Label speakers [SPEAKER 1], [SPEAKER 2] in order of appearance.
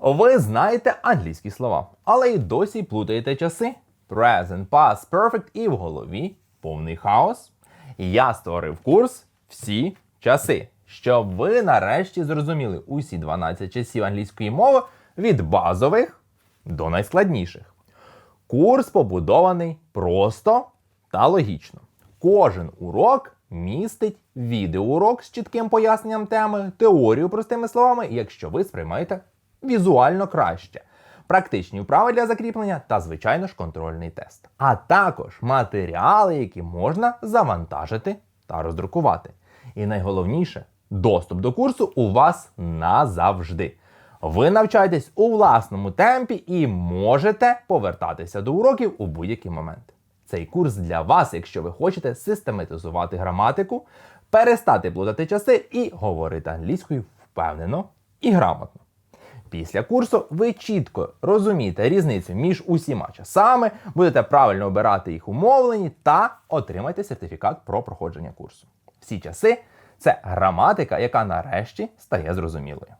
[SPEAKER 1] Ви знаєте англійські слова, але й досі плутаєте часи. Present, past, perfect і в голові повний хаос. Я створив курс всі часи, щоб ви нарешті зрозуміли усі 12 часів англійської мови від базових до найскладніших. Курс побудований просто та логічно. Кожен урок містить відеоурок з чітким поясненням теми, теорію простими словами, якщо ви сприймаєте візуально краще, практичні вправи для закріплення та, звичайно ж, контрольний тест. А також матеріали, які можна завантажити та роздрукувати. І найголовніше, доступ до курсу у вас назавжди. Ви навчаєтесь у власному темпі і можете повертатися до уроків у будь-який момент. Цей курс для вас, якщо ви хочете систематизувати граматику, перестати плутати часи і говорити англійською впевнено і грамотно. Після курсу ви чітко розумієте різницю між усіма часами, будете правильно обирати їх умовлені та отримаєте сертифікат про проходження курсу. Всі часи це граматика, яка нарешті стає зрозумілою.